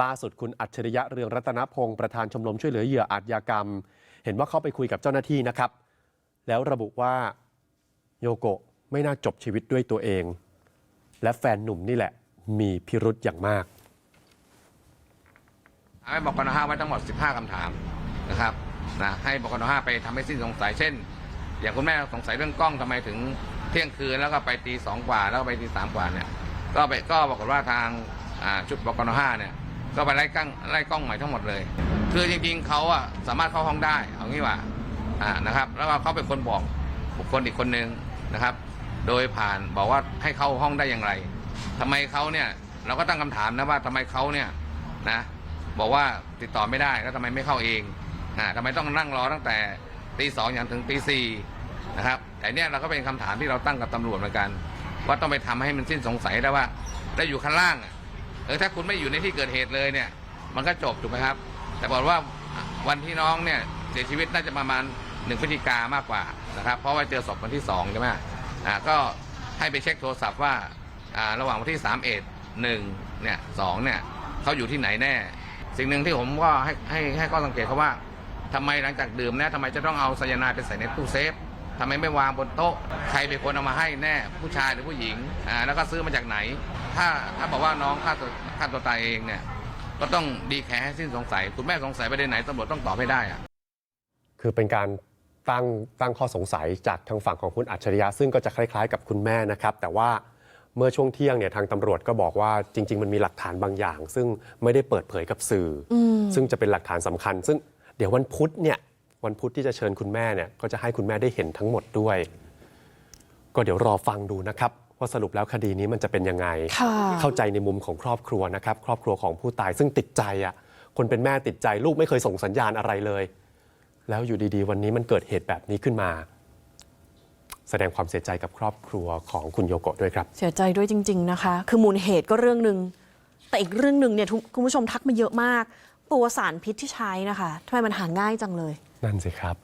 ล่าสุดคุณอัจฉริยะเรืองรัตนพงศ์ประธานชมรมช่วยเหลือเหยื่ออาชญากรรม เห็นว่าเข้าไปคุยกับเจ้าหน้าที่นะครับ แล้วระบุว่าโยโกะไม่น่าจบชีวิตด้วยตัวเอง และแฟนหนุ่มนี่แหละ มีพิรุธอย่างมากให้บกนห้าไว้ทั้งหมด 15คำถามนะครับนะให้บกนห้าไปทำให้สิ้นสงสัยเช่น อย่างคุณแม่สงสัยเรื่องกล้องทำไมถึงเที่ยงคืนแล้วก็ไปตีสองกว่าแล้วก็ไปตีสามกว่าเนี่ยก็ไปก็ปรากฏว่าทางชุดบกนห้าเนี่ย ก็ไปไล่กล้องไล่กล้องใหม่ทั้งหมดเลย คือจริงๆเขาอะสามารถเข้าห้องได้เอางี้ว่าอ่านะครับ แล้วก็เขาเป็นคนบอกบุคคลอีกคนนึงนะครับ โดยผ่านบอกว่าให้เข้าห้องได้อย่างไรทำไมเขาเนี่ยเราก็ตั้งคำถามนะว่าทำไมเขาเนี่ยนะบอกว่าติดต่อไม่ได้แล้วทำไมไม่เข้าเองอ่าทำไมต้องนั่งรอตั้งแต่ตีสองอย่างถึงตีสี่นะครับแต่เนี่ยเราก็เป็นคำถามที่เราตั้งกับตำรวจเหมือนกัน ว่าต้องไปทำให้มันสิ้นสงสัยได้ว่าได้อยู่ข้างล่างอะ เออถ้าคุณไม่อยู่ในที่เกิดเหตุเลยเนี่ย มันก็จบถูกไหมครับ แต่บอกว่าวันที่น้องเนี่ยเสียชีวิตน่าจะประมาณหนึ่งพฤศจิกามากกว่านะครับ เพราะว่าเจอศพวันที่สองใช่ไหมอ่าก็ให้ไปเช็คโทรศัพท์ว่าอ่าระหว่างวันที่สามเอ็ดหนึ่งเนี่ยสองเนี่ยเขาอยู่ที่ไหนแน่ สิ่งหนึ่งที่ผมก็ให้ให้ให้ข้อสังเกตเขาว่าทำไมหลังจากดื่มเนี่ยทำไมจะต้องเอาไซยาไนด์ไปใส่ในตู้เซฟ ทำไมไม่วางบนโต๊ะ ใครเป็นคนเอามาให้แน่ผู้ชายหรือผู้หญิงอ่าแล้วก็ซื้อมาจากไหน ถ้าถ้าบอกว่าน้องฆ่าตัวฆ่าตัวตายเองเนี่ยก็ต้องดีแค่ให้สิ้นสงสัย คุณแม่สงสัยประเด็นไหนตำรวจต้องตอบให้ได้อะคือเป็นการตั้งตั้งข้อสงสัยจากทางฝั่งของคุณอัจฉริยะ ซึ่งก็จะคล้าย ๆ กับคุณแม่นะครับ แต่ว่าเมื่อช่วงเที่ยงเนี่ยทางตำรวจก็บอกว่าจริง ๆ มันมีหลักฐานบางอย่าง ซึ่งไม่ได้เปิดเผยกับสื่ออซึ่งจะเป็นหลักฐานสำคัญ ซึ่งเดี๋ยววันพุธเนี่ย วันพุธที่จะเชิญคุณแม่เนี่ยก็จะให้คุณแม่ได้เห็นทั้งหมดด้วย ก็เดี๋ยวรอฟังดูนะครับ ว่าสรุปแล้วคดีนี้มันจะเป็นยังไงค่ะเข้าใจในมุมของครอบครัวนะครับ ครอบครัวของผู้ตายซึ่งติดใจอะคนเป็นแม่ติดใจลูกไม่เคยส่งสัญญาณอะไรเลย แล้วอยู่ดีๆ วันนี้มันเกิดเหตุแบบนี้ขึ้นมา แสดงความเสียใจกับครอบครัวของคุณโยโกะด้วยครับ เสียใจด้วยจริง ๆนะคะ คือมูลเหตุก็เรื่องหนึ่งแต่อีกเรื่องหนึ่งเนี่ยทุกคุณผู้ชมทักมาเยอะมาก ตัวสารพิษที่ใช้นะคะทำไมมันหาง่ายจังเลย นั่นสิครับ